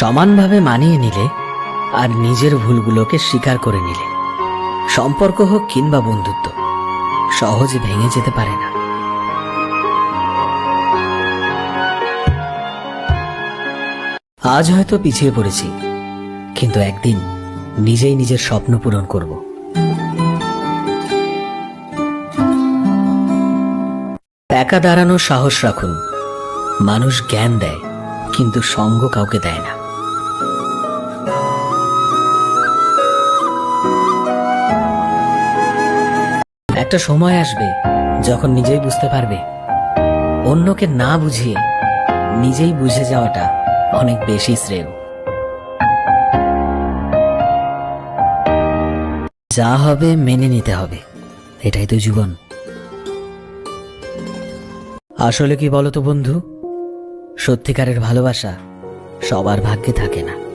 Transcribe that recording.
সমানভাবে মানিয়ে নিলে আর নিজের ভুলগুলোকে স্বীকার করে নিলে। সম্পর্ক হোক কিংবা বন্ধুত্ব, সহজে ভেঙে যেতে পারে না। আজ হয়তো পিছিয়ে পড়েছি, কিন্তু একদিন নিজেই নিজের স্বপ্ন পূরণ করব। একা দাঁড়ানোর সাহস রাখুন। মানুষ জ্ঞান দেয়, কিন্তু সঙ্গ কাউকে দেয় না। একটা সময় আসবে যখন নিজেই বুঝতে পারবে। অন্যকে না বুঝিয়ে নিজেই বুঝে যাওয়াটা অনেক বেশি শ্রেয়। যা হবে মেনে নিতে হবে। এটাই তো জীবন। আসলে কি বলতো বন্ধু? সত্যিকারের ভালোবাসা সবার ভাগ্যে থাকে না।